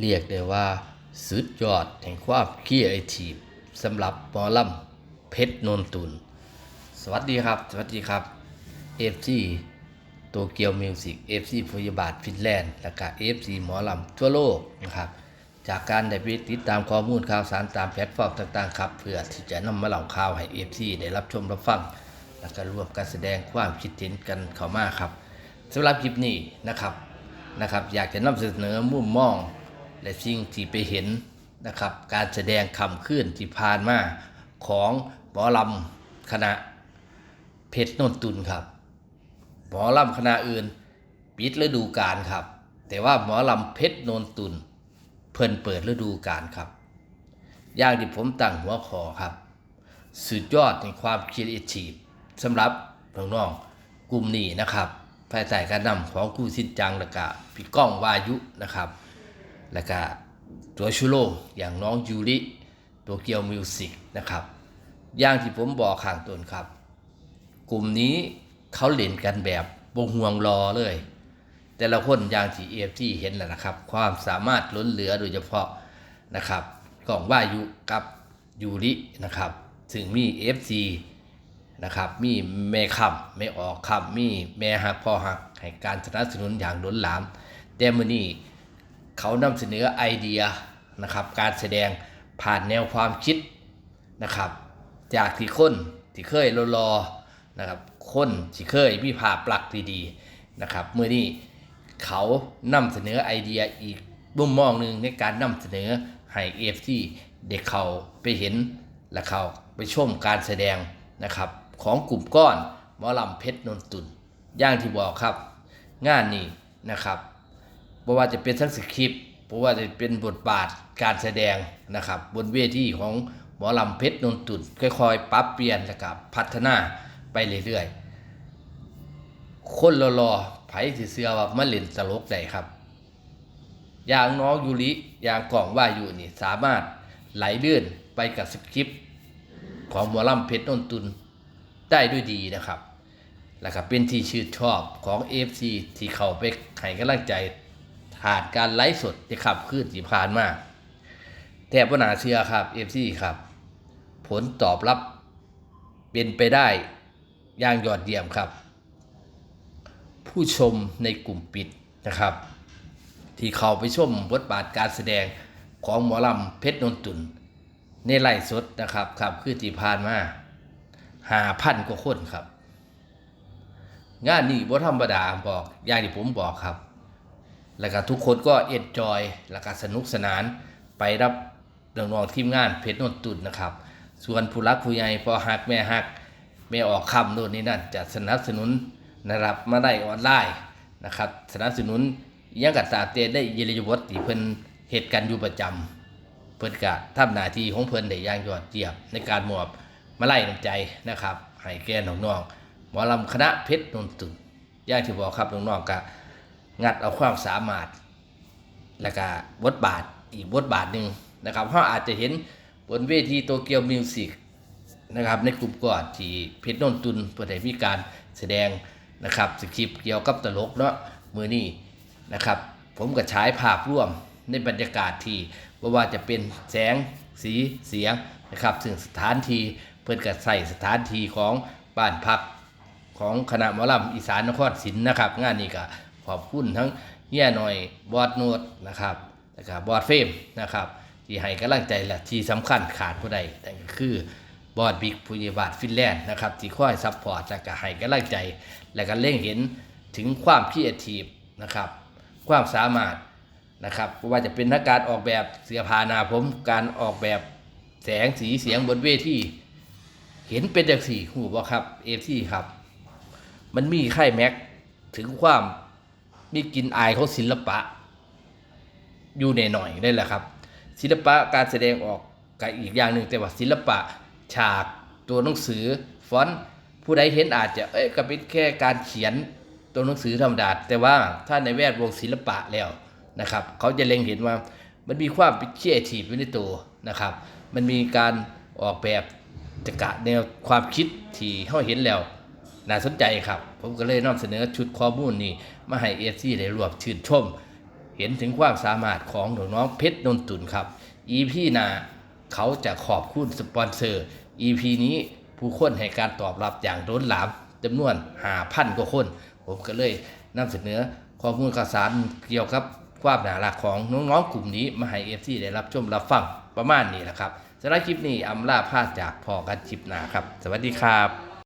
เรียกได้ว่า สุดยอดแห่งความครีเอทีฟสำหรับหมอลำเพชรนนตุนสวัสดีครับ สวัสดีครับ FC โตเกียวมิวสิก FC พยาบาทฟินแลนด์ และก็ FC หมอลำทั่วโลกนะครับจากการได้ไปติดตามข้อมูลข่าวสารตามแพลตฟอร์มต่างๆครับเพื่อที่จะนำมาเล่าข่าวให้ FC ได้รับชมรับฟัง และก็ร่วมการแสดงความคิดเห็นกันเข้ามาครับสำหรับคลิปนี้นะครับนะครับ อยากจะนำเสนอมุมมอง และสิ่งที่ไปเห็นนะครับการแสดงคำขึ้นที่ผ่านมาของหมอลำคณะเพชรนนตุนครับ หมอลำคณะอื่นปิดฤดูกาลครับ แต่ว่าหมอลำเพชรนนตุนเพิ่นเปิดฤดูกาลครับอย่างที่ผมตั้งหัวขอครับ สุดยอดในความคิดเอทีฟสำหรับน้องๆกลุ่มนี้นะครับภายใต้การนำของครูสินจังและก็พี่ก้องวายุนะครับ แล้วก็ตัวชูโรงอย่างน้องยูริตัวเกียวมิวสิกนะครับอย่างที่ผมบอกข้างต้นครับ กลุ่มนี้เขาเล่นกันแบบบงห่วงรอเลย แต่ละคนอย่างที่เอฟที่เห็นแหละนะครับ ความสามารถล้นเหลือโดยเฉพาะนะครับกล่องว่ายุกับยูรินะครับซึ่งมี FC นะครับมีแม่คำไม่ออกคำมีแม่หักพ่อหักให้การสนับสนุนอย่างล้นหลาม แต่มื่อนี้ เขานำเสนอไอเดียนะครับ การแสดงผ่านแนวความคิดนะครับ จากที่คนที่เคยรอๆนะครับคนที่เคยมีภาพปลักษณ์ดีๆนะครับเมื่อนี้เขานำเสนอไอเดียอีกมุมมองหนึ่งในการนำเสนอให้เอฟซีเด็กเขาไปเห็นและเขาไปชมการแสดงนะครับของกลุ่มก้อนหมอลำเพชรนนตุนอย่างที่บอกครับ งานนี้นะครับ เพราะว่าจะเป็นทั้งสคริปต์เพราะว่าจะเป็นบทบาทการแสดงนะครับ บนเวทีของหมอลำเพชรนนตุนค่อยๆปรับเปลี่ยนและกับพัฒนาไปเรื่อยๆ คนรอๆไผสิเสือว่ามาเล่นตลกได้ครับ อย่างน้องยูริอย่างกล่องว่าอยู่นี่สามารถไหลเลื่อนไปกับสคริปต์ของหมอลำเพชรนนตุนได้ด้วยดีนะครับ แล้วก็เป็นที่ชื่นชอบของ FC ที่เขาไปให้กำลังใจ ผ่านการไลฟ์สดที่ขับขึ้นที่ผ่านมาแต่ปัญหาเชื่อครับ FC ครับ ผลตอบรับเป็นไปได้อย่างยอดเยี่ยมครับ ผู้ชมในกลุ่มปิดนะครับ ที่เขาไปชมบทบาทการแสดงของหมอลำเพชรนนตุนในไล่สดนะครับครับคือที่ผ่านมาหาพันกว่าคนครับ งานนี้บ่ธรรมดาบอกอย่างที่ผมบอกครับ แล้วก็ทุกคนก็เอ็นจอยแล้วก็สนุกสนานไปรับน้องๆทีมงานเพชรนนตุนนะครับ ส่วนผู้รักผู้ใหญ่พอหักแม่หักแม่ออกคำโน่นนี่นั่นจะสนับสนุนนะครับมาได้ออนไลน์นะครับสนับสนุนยังกับตาเตได้ยิริยบทที่เพิ่นเหตุกันอยู่ประจำเพิ่นกะทำหน้าที่ของเพิ่นได้อย่างยอดเยี่ยมในการมอบมาไล่น้ำใจนะครับให้แก่น้องๆหมอลำคณะเพชรนนตุนอย่างที่บอกครับน้องๆกะ งัดเอาความสามารถ แล้วก็บทบาทอีกบทบาทหนึ่งนะครับเราอาจจะเห็นบนเวทีโตเกียวมิวสิกนะครับในกลุ่มก่อนที่เพชรนนตุนเพื่อได้มีการแสดงนะครับสคริปต์เกี่ยวกับตลกเนาะมือนี้นะครับ ผมก็ฉายภาพร่วมในบรรยากาศที่ว่าว่าจะเป็นแสงสีเสียงนะครับซึ่งสถานที่เพื่อนก็ใส่สถานที่ของบ้านพักของคณะหมอลำอีสานนครศิลป์นะครับ งานนี้ก็ ขอบคุณทั้งเฮียหน่อยบอดโนดนะครับแล้วก็บอดเฟมนะครับ ที่ให้กำลังใจและที่สำคัญขาดผู้ใดนั่นก็คือบอดบิ๊กผู้ใหญ่บาทฟินแลนด์นะครับที่คอยซัพพอร์ตและก็ให้กำลังใจ และก็เล่งเห็นถึงความคิดทีฟนะครับ ความสามารถนะครับว่าจะเป็นนักการออกแบบเสื้อผ้านาผมการออกแบบแสงสีเสียงบนเวทีเห็นเป็นจากสี่หูบ่ครับเอฟซีครับ มันมีไข่แม็กถึงความ มีกลินอายของศิลปะ อยู่ในหน่อยได้แหละครับ ศิลปะการแสดงออกกับอีกอย่างหนึ่งแต่ว่าศิลปะฉากตัวหนังสือฟอนต์ผู้ใดเห็นอาจจะเอ้ยก็เป็นแค่การเขียนตัวหนังสือธรรมดาแต่ว่าถ้าในแวดวงศิลปะแล้วนะครับ เขาจะเล็งเห็นว่ามันมีความเป็นครีเอทีฟอยู่ในตัวนะครับ มันมีการออกแบบจักระแนวความคิดที่เขาเห็นแล้ว น่าสนใจครับ ผมก็เลยนำเสนอชุดข้อมูลนี้ มาให้เอฟซีได้รวบชื่นชม เห็นถึงความสามารถของน้องๆเพชรนนตุนครับ EP หน้าเขาจะขอบคุณสปอนเซอร์ EP นี้ผู้คนให้การตอบรับอย่างล้นหลามจำนวนหาพันกว่าคน ผมก็เลยนำเสนอข้อมูลข่าวสารเกี่ยวกับความน่ารักของน้องๆกลุ่มนี้มาให้เอฟซีได้รับชมรับฟังประมาณนี้แหละครับสำหรับคลิปนี้อำลาพาจากพอกันคลิปหนาครับ สวัสดีครับ